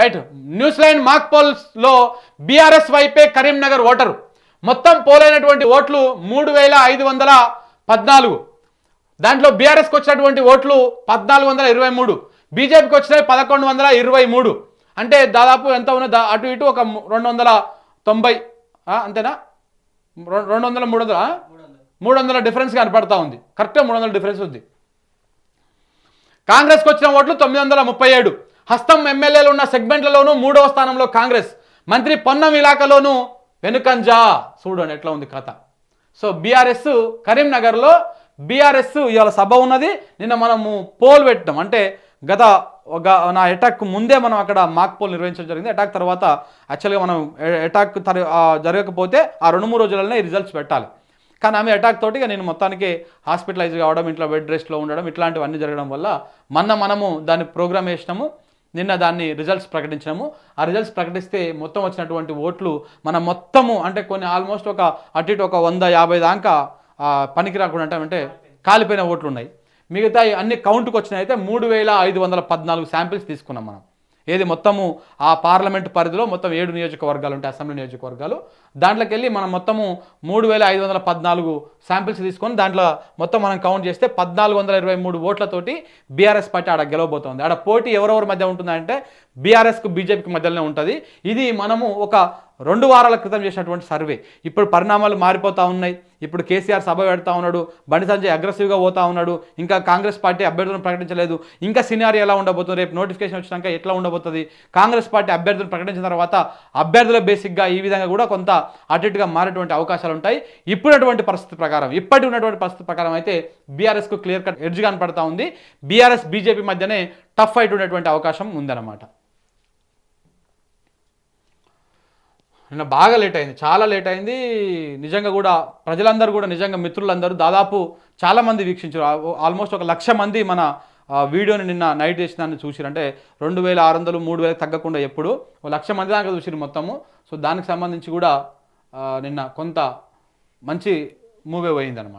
Right news line mock పోల్స్లో BRS వైపే Karimnagar voter. మొత్తం పోలైనటువంటి ఓట్లు మూడు వేల ఐదు వందల పద్నాలుగు. దాంట్లో బీఆర్ఎస్కి వచ్చినటువంటి ఓట్లు పద్నాలుగు వందల ఇరవై మూడు. బీజేపీకి వచ్చినవి పదకొండు వందల ఇరవై మూడు. అంటే దాదాపు ఎంత ఉన్నది అటు ఇటు ఒక రెండు వందల తొంభై. అంతేనా? రెండు వందల మూడు వందల మూడు వందల డిఫరెన్స్ కనపడతా ఉంది. కరెక్ట్గా మూడు వందల డిఫరెన్స్ ఉంది. కాంగ్రెస్కి వచ్చిన ఓట్లు తొమ్మిది వందల ముప్పై ఏడు. హస్తం ఎమ్మెల్యేలు ఉన్న సెగ్మెంట్లలోనూ మూడవ స్థానంలో కాంగ్రెస్ మంత్రి పొన్నం ఇలాకలోనూ వెనుకంజా. చూడండి ఎట్లా ఉంది కథ. సో బీఆర్ఎస్ కరీంనగర్లో బీఆర్ఎస్ ఇవాళ సభ ఉన్నది. నిన్న మనము పోల్ పెట్టడం అంటే గత ఒక నా అటాక్ ముందే మనం అక్కడ మాక్ పోల్ నిర్వహించడం జరిగింది. అటాక్ తర్వాత యాక్చువల్గా మనం అటాక్ తర జరగకపోతే ఆ రెండు మూడు రోజులనే రిజల్ట్స్ పెట్టాలి. కానీ ఆమె అటాక్ తోటి నేను మొత్తానికి హాస్పిటలైజ్ కావడం ఇంట్లో బెడ్ రెస్ట్లో ఉండడం ఇట్లాంటివన్నీ జరగడం వల్ల మొన్న మనము దాన్ని ప్రోగ్రామ్ వేసినాము నిన్న దాన్ని రిజల్ట్స్ ప్రకటించాము ఆ రిజల్ట్స్ ప్రకటిస్తే మొత్తం వచ్చినటువంటి ఓట్లు మన మొత్తము అంటే కొన్ని ఆల్మోస్ట్ ఒక అటు ఇటు ఒక వంద యాభై దాకా పనికి రాకుండా అంటే అంటే కాలిపోయిన ఓట్లు ఉన్నాయి. మిగతా అన్ని కౌంట్కి వచ్చినాయి. అయితే మూడు వేల ఐదు వందల పద్నాలుగు శాంపిల్స్ తీసుకున్నాం మనం. ఏది మొత్తము ఆ పార్లమెంట్ పరిధిలో మొత్తం ఏడు నియోజకవర్గాలు ఉంటాయి అసెంబ్లీ నియోజకవర్గాలు. దాంట్లోకి వెళ్ళి మనం మొత్తము మూడు వేల ఐదు వందల పద్నాలుగు శాంపిల్స్ తీసుకొని దాంట్లో మొత్తం మనం కౌంట్ చేస్తే పద్నాలుగు వందల ఇరవై మూడు ఓట్లతోటి బీఆర్ఎస్ పార్టీ ఆడ గెలవబోతోంది. ఆడ పోటీ ఎవరెవరి మధ్య ఉంటుందంటే బీఆర్ఎస్కు బీజేపీకి మధ్యలోనే ఉంటుంది. ఇది మనము ఒక రెండు వారాల క్రితం చేసినటువంటి సర్వే. ఇప్పుడు పరిణామాలు మారిపోతూ ఉన్నాయి. ఇప్పుడు కేసీఆర్ సభ పెడతా ఉన్నాడు. బండి సంజయ్ అగ్రెసివ్గా పోతా ఉన్నాడు. ఇంకా కాంగ్రెస్ పార్టీ అభ్యర్థులను ప్రకటించలేదు. ఇంకా సినారీ ఎలా ఉండబోతుంది? రేపు నోటిఫికేషన్ వచ్చినాక ఎట్లా ఉండబోతుంది? కాంగ్రెస్ పార్టీ అభ్యర్థులను ప్రకటించిన తర్వాత అభ్యర్థుల బేసిక్గా ఈ విధంగా కూడా కొంత అటు ఇటుగా మారేటువంటి అవకాశాలు ఉంటాయి. ఇప్పుడున్నటువంటి పరిస్థితి ప్రకారం ఇప్పటి ఉన్నటువంటి పరిస్థితి ప్రకారం అయితే బీఆర్ఎస్కు క్లియర్ కట్ ఎడ్జ్ కనపడతా ఉంది. బీఆర్ఎస్ బీజేపీ మధ్యనే టఫ్ ఫైట్ ఉండేటువంటి అవకాశం ఉందన్నమాట. నిన్న బాగా లేట్ అయింది. చాలా లేట్ అయింది. నిజంగా కూడా ప్రజలందరూ కూడా నిజంగా మిత్రులందరూ దాదాపు చాలామంది వీక్షించారు. ఆల్మోస్ట్ ఒక లక్ష మంది మన వీడియోని నిన్న నైట్ చేసినాన్ని చూసిరు అంటే రెండు వేల ఆరు వందలు మూడు వేలకు తగ్గకుండా ఎప్పుడు ఒక లక్ష మంది దాకా చూసిరు మొత్తము. సో దానికి సంబంధించి కూడా నిన్న కొంత మంచి మూవీ పోయిందనమాట